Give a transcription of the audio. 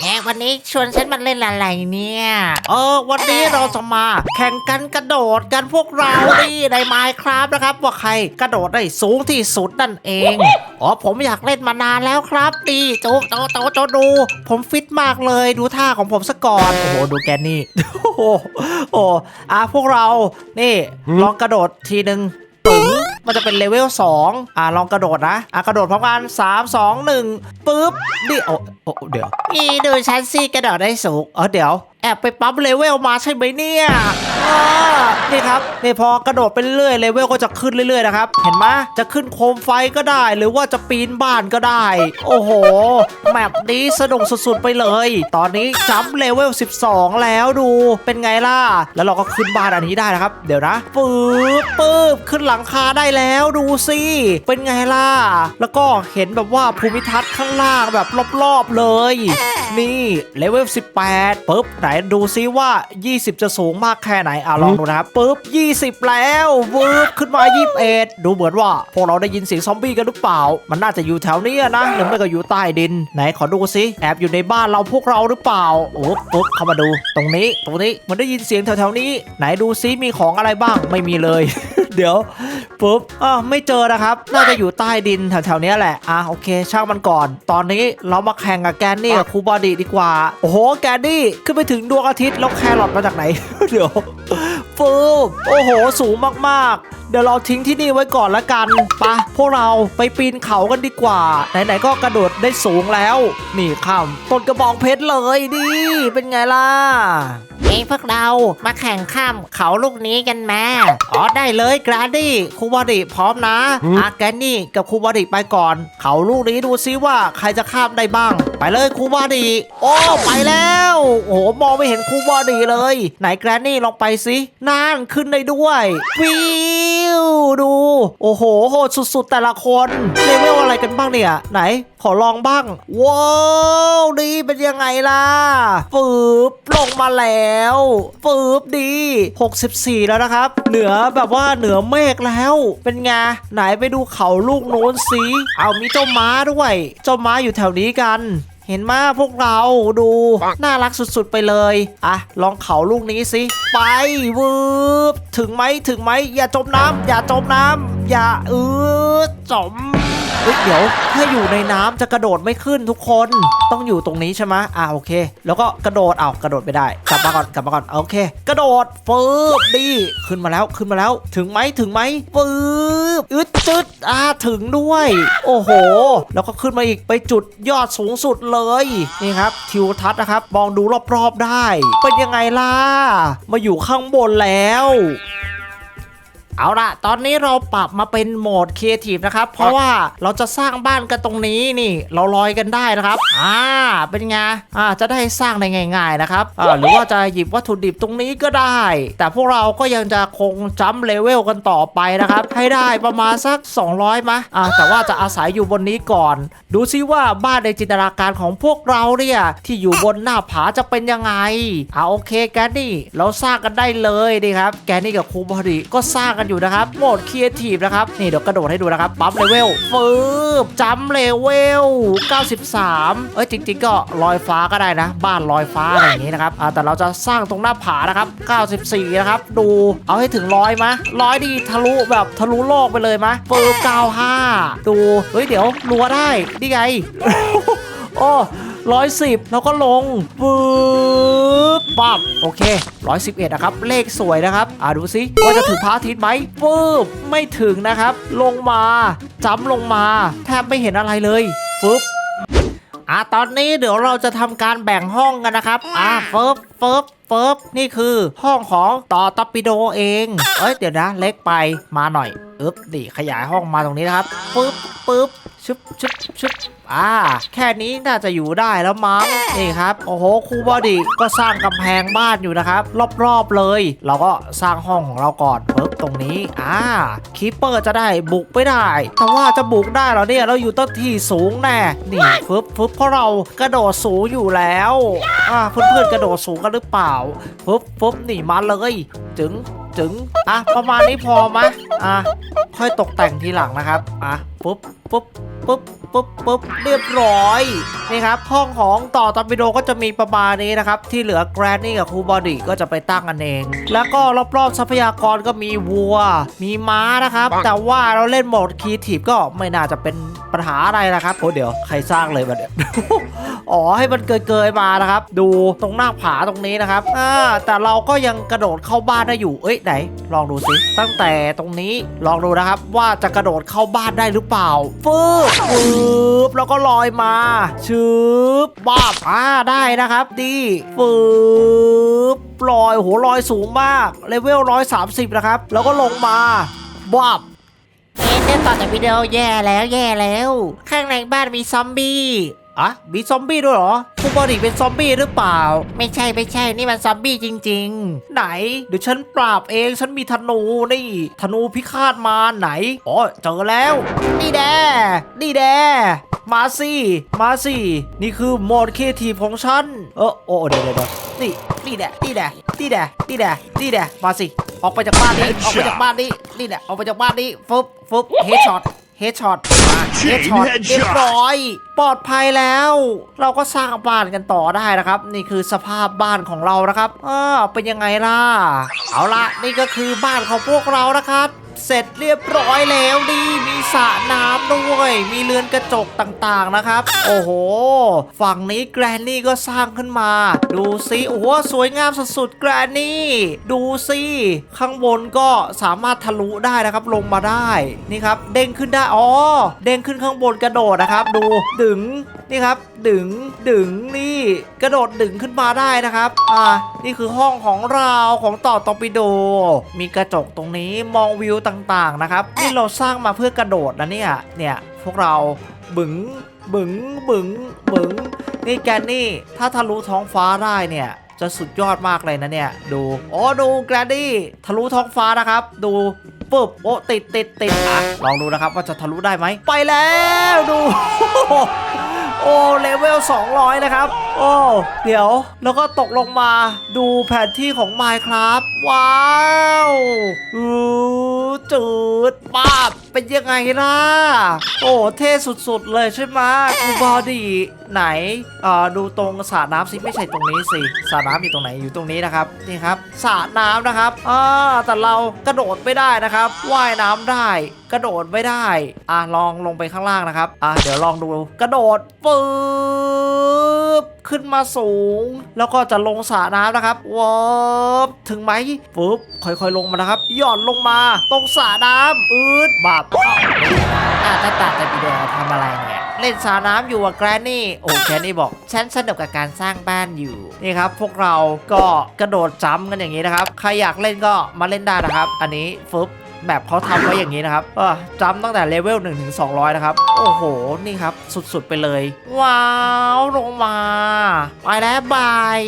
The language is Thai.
แหมวันนี้ชวนฉันมาเล่นอะไรเนี่ย เออ วันนี้เราจะมา แข่งกันกระโดดกันพวกเรานี่ในไมค์ครับนะครับ ว่าใครกระโดดได้สูงที่สุดนั่นเองอ๋อผมอยากเล่นมานานแล้วครับตีโจโจโจโจดู ผมฟิตมากเลยดูท่าของผมสก่อนโอ้โหดูแกนี่โอ้โหโอ้อะพวกเรานี่ลองกระโดดทีหนึ่งตึง มันจะเป็นเลเวล2อะลองกระโดดนะ อะกระโดดพร้อมกัน3 2 1ปึ๊บนี่โอ้โอ้เดี๋ยวนี่ดูฉันสิกระโดดได้สูงเออเดี๋ยว แอบไปปั๊มเลเวลมาใช่ไหมเนี่ยอ่า นี่ครับนี่พอกระโดดไปเรื่อยเลเวลก็จะขึ้นเรื่อยๆนะครับ เห็นไหมจะขึ้นโคมไฟก็ได้ หรือว่าจะปีนบ้านก็ได้ โอ้โห แมปนี้สนุกสุดๆไปเลย ตอนนี้จัมป์เลเวล 12 แล้วดู เป็นไงล่ะ แล้วเราก็ขึ้นบ้านอันนี้ได้นะครับ เดี๋ยวนะปื๊บปื๊บขึ้นหลังคาได้แล้วดูสิเป็นไงล่ะ แล้วก็เห็นแบบว่าภูมิทัศน์ข้างล่างแบบรอบๆเลย นี่เลเวล 18ปุ๊บไหนดูซิว่า 20 จะสูงมากแค่ไหนอะลองดูนะครับปุ๊บ20 แล้ววืบขึ้นมา21ดูเหมือนว่าพวกเราได้ยินเสียงซอมบี้กันหรือเปล่า มันน่าจะอยู่แถวนี้นะหรือไม่ก็อยู่ใต้ดินไหนขอดูซิแอบอยู่ในบ้านเราพวกเราหรือเปล่าโอ้ปุ๊บเข้ามาดู ตรงนี้ตรงนี้มันได้ยินเสียงแถวๆนี้ ไหนดูซิมีของอะไรบ้างไม่มีเลย เดี๋ยวปุ๊บอ่าไม่เจอนะครับ น่าจะอยู่ใต้ดินแถวๆเนี้ยแหละ อะโอเค ช่างมันก่อน ตอนนี้เรามาแข่งกับแกนนี่กับครูบอดี้ดีกว่า โอ้โห แกนนี่ขึ้นไปถึงดวงอาทิตย์แล้วแครอทมาจากไหน เดี๋ยวปุ๊บโอ้โห สูงมากๆเดี๋ยวเราทิ้งที่นี่ไว้ก่อนละกันปะพวกเราไปปีนเขากันดีกว่า ไหนๆก็กระโดดได้สูงแล้ว นี่ข้ามต้นกระบองเพชรเลยดิ เป็นไงล่ะ เอ้ยพวกเรามาแข่งข้ามเขาลูกนี้กันแม่อ๋อได้เลยกราดี้ครูบอดี้พร้อมนะอาแกนนี่กับครูบอดี้ไปก่อน เขาลูกนี้ดูซิว่าใครจะข้ามได้บ้าง ไปเลยครูบอดี้โอ้ไปแล้ว โอ้โหมองไม่เห็นครูบอดี้เลย ไหนแกรนนี่ลองไปสินั่นขึ้นได้ด้วยวิ วดู โอ้โห โหดสุดๆ แต่ละคนเลเวลอะไรกันบ้างเนี่ย ไหน ขอลองบ้าง ว้าวดีเป็นยังไงล่ะปึ๊บลงมาแล้วปึ๊บดี 64 แล้วนะครับ เหนือแบบว่าเหนือเมฆแล้ว เป็นไง ไหนไปดูเขาลูกโน้นสิเอามีเจ้าม้าด้วย เจ้าม้าอยู่แถวนี้กัน เห็นมาพวกเราดู น่ารักสุดๆไปเลย อะ ลองเขาลูกนี้สิ ไปวืบถึงไหมถึงไหมอย่าจมน้ำอย่าจมน้ำอย่าเออจม เฮ้ยเดี๋ยวถ้าอยู่ในน้ำจะกระโดดไม่ขึ้นทุกคนต้องอยู่ตรงนี้ใช่ไหมอ่าโอเค แล้วก็กระโดดอ้าวกระโดดไม่ได้ กลับมาก่อนกลับมาก่อนโอเค กระโดดฟืบดีขึ้นมาแล้วขึ้นมาแล้ว ถึงไหมถึงไหมฟืบอึดจึดอ่าถึงด้วย โอ้โห แล้วก็ขึ้นมาอีกไปจุดยอดสูงสุดเลยนี่ครับทิวทัศน์นะครับมองดูรอบๆได้ เป็นยังไงล่ะมาอยู่ข้างบนแล้ว เอาละตอนนี้เราปรับมาเป็นโหมดครีเอทีฟนะครับ เพราะว่าเราจะสร้างบ้านกันตรงนี้นี่ เราลอยกันได้นะครับ อ่า เป็นไง อ่า จะได้สร้างได้ง่าย ๆ นะครับ อ่า หรือว่าจะหยิบวัตถุดิบตรงนี้ก็ได้ แต่พวกเราก็ยังจะคงจัมป์เลเวลกันต่อไปนะครับ ให้ได้ประมาณสัก 200มะอ่า แต่ว่าจะอาศัยอยู่บนนี้ก่อน ดูซิว่าบ้านในจินตนาการของพวกเราเนี่ยที่อยู่บนหน้าผาจะเป็นยังไง อ่า โอเคแกนนี่ เราสร้างกันได้เลยดีครับ แกนนี่กับครูบอดีก็สร้างกันอยู่นะครับ โหมดครีเอทีฟนะครับ นี่เดี๋ยวกระโดดให้ดูนะครับ ปั๊มเลเวลฟืบจัมเลเวล 93 เอ้ยจริงๆ ก็ลอยฟ้าก็ได้นะ บ้านลอยฟ้าอะไรอย่างนี้นะครับอ่าแต่เราจะสร้างตรงหน้าผานะครับ 94 นะครับ ดูเอาให้ถึงร้อยมะร้อยดีทะลุแบบทะลุโลกไปเลยมะฟืบ95 ดู เฮ้ยเดี๋ยวรัวได้นี่ไง โอ้ ร้อยสิบแล้วก็ลงปึ๊บปั๊บโอเคร้อยสิบเอ็ดนะครับเลขสวยนะครับอ่าดูสิว่าจะถึงพระอาทิตย์ไหมปึ๊บไม่ถึงนะครับ ลงมาจ้ำลงมาแทบไม่เห็นอะไรเลยฟึบอ่าตอนนี้เดี๋ยวเราจะทำการแบ่งห้องกันนะครับ อ่าเฟิบเฟิบเฟิบนี่คือห้องของต่อตอปิโดเอง เอ้ยเดี๋ยวนะ เล็กไปมาหน่อยอึ๊บนี่ขยายห้องมาตรงนี้นะครับปึ๊บ ปึ๊บชึบชึบชึบอ่า แค่นี้น่าจะอยู่ได้แล้วมั้งนี่ครับ โอ้โหครูบอดี้ก็สร้างกำแพงบ้านอยู่นะครับ รอบๆเลย เราก็สร้างห้องของเราก่อนเพิ่มตรงนี้ อ่าคีปเปอร์จะได้บุกไม่ได้ แต่ว่าจะบุกได้เหรอเนี่ยเราอยู่ต้นที่สูงแน่นี่ฟึบฟึบเพราะเรากระโดดสูงอยู่แล้วอ่าเพื่อนๆกระโดดสูงกันหรือเปล่าฟึบฟึบนี่มาเลยจึง จึงอะประมาณนี้พอไหมอะค่อยตกแต่งทีหลังนะครับอะปุ๊บปุ๊บ ปุ๊บปุ๊บปุ๊บเรียบร้อยนี่ครับห้องของต่อตอร์ปิโดก็จะมีประมาณนี้นะครับ ที่เหลือแกรนนี่กับครูบอดี้ก็จะไปตั้งกันเอง แล้วก็รอบๆทรัพยากรก็มีวัว มีม้านะครับ แต่ว่าเราเล่นโหมดคีทีฟก็ไม่น่าจะเป็นปัญหาอะไรนะครับโอ้เดี๋ยวใครสร้างเลยมาเนี่ยอ๋อให้มันเกยๆมานะครับ ดูตรงหน้าผาตรงนี้นะครับอ่าแต่เราก็ยังกระโดดเข้าบ้านได้อยู่เอ้ยไหน ลองดูสิตั้งแต่ตรงนี้ลองดูนะครับ ว่าจะกระโดดเข้าบ้านได้หรือเปล่าฟืบฟืบแล้วก็ลอยมาชืบบ้าบอ่าได้นะครับดีฟืบลอยโหลอยสูงมากเลเวลร้อยสามสิบนะครับ แล้วก็ลงมาบ้าบเอ๊ะเล่นต่อจากวิดีโอแย่แล้วแย่แล้ว ข้างในบ้านมีซอมบี้ อะมีซอมบี้ด้วยเหรอคูบอดี้เป็นซอมบี้หรือเปล่า ไม่ใช่ไม่ใช่นี่มันซอมบี้จริงไหน เดี๋ยวฉันปราบเองฉันมีธนูนี่ ธนูพิฆาตมารไหนอ๋อเจอแล้ว นี่แดนี่แดมาสิมาสินี่คือโหมดครีเอทีฟของฉันเออโอ้เดี๋ยวเดี๋ยวเดี๋ยวนี่นี่แดนี่แดนี่แดนี่แดนี่แดมาสิออกไปจากบ้านนี้ออกไปจากบ้านนี้นี่แหละออกไปจากบ้านนี้ฟึบฟึบเฮดช็อตเฮดช็อต เฮดช็อตเรียบร้อย ปลอดภัยแล้ว เราก็สร้างบ้านกันต่อได้นะครับ นี่คือสภาพบ้านของเรานะครับอ่าเป็นยังไงล่ะ เอาละนี่ก็คือบ้านของพวกเรานะครับ เสร็จเรียบร้อยแล้วดีมีสระน้ำด้วย มีเรือนกระจกต่างๆนะครับ โอ้โห ฝั่งนี้แกรนนี่ก็สร้างขึ้นมา ดูสิโอ้โหสวยงามสุดๆแกรนนี่ดูสิข้างบนก็สามารถทะลุได้นะครับลงมาได้นี่ครับ เด้งขึ้นได้อ๋อเด้งขึ้นข้างบนกระโดดนะครับ ดูดึงนี่ครับดึงดึงนี่กระโดดดึงขึ้นมาได้นะครับ อ่านี่คือห้องของเราของต่อตอปิโด มีกระจกตรงนี้มองวิวต่างๆนะครับนี่เราสร้างมาเพื่อกระโดดนะเนี่ยเนี่ยพวกเราบึงบึงบึงบึงนี่แกนนี่ถ้าทะลุท้องฟ้าได้เนี่ยจะสุดยอดมากเลยนะเนี่ยดูโอ้ดูแกรนดี้ทะลุท้องฟ้านะครับ ดูปึ๊บโอ้ติดติดติดอะลองดูนะครับว่าจะทะลุได้ไหมไปแล้วดู โอ้เลเวล200 นะครับ โอ้ เดี๋ยว แล้วก็ตกลงมาดูแผนที่ของ Minecraft ว้าวอือจืดป้าบเป็นยังไงล่ะ โอ้ เท่สุดๆ เลยใช่ไหมคูบอดีไหนเอ่าดูตรงสระน้ำสิไม่ใช่ตรงนี้สิสระน้ำอยู่ตรงไหนอยู่ตรงนี้นะครับนี่ครับสระน้ำนะครับอ่าแต่เรากระโดดไม่ได้นะครับว่ายน้ำได้ กระโดดไม่ได้ อะลองลงไปข้างล่างนะครับ อะเดี๋ยวลองดู กระโดดปึ๊บขึ้นมาสูง แล้วก็จะลงสระน้ำนะครับวอบถึงไหมปึ๊บค่อยๆลงมานะครับ หย่อนลงมาตรงสระน้ำอืดบับอาวอะถ้าตัดแต่วิดีโอทำอะไรเนี่ย เล่นสระน้ำอยู่อะแกรนนี่โอ้แกรนนี่บอก ฉันสนุกกับการสร้างบ้านอยู่ นี่ครับ พวกเราก็กระโดดจ้ำกันอย่างนี้นะครับ ใครอยากเล่นก็มาเล่นได้นะครับ อันนี้ฟึบ แบบเขาทำไว้อย่างนี้นะครับจำตั้งแต่เลเวล1ถึง200 นะครับ โอ้โห นี่ครับ สุดๆไปเลย ว้าว ลงมา ไปแล้วบาย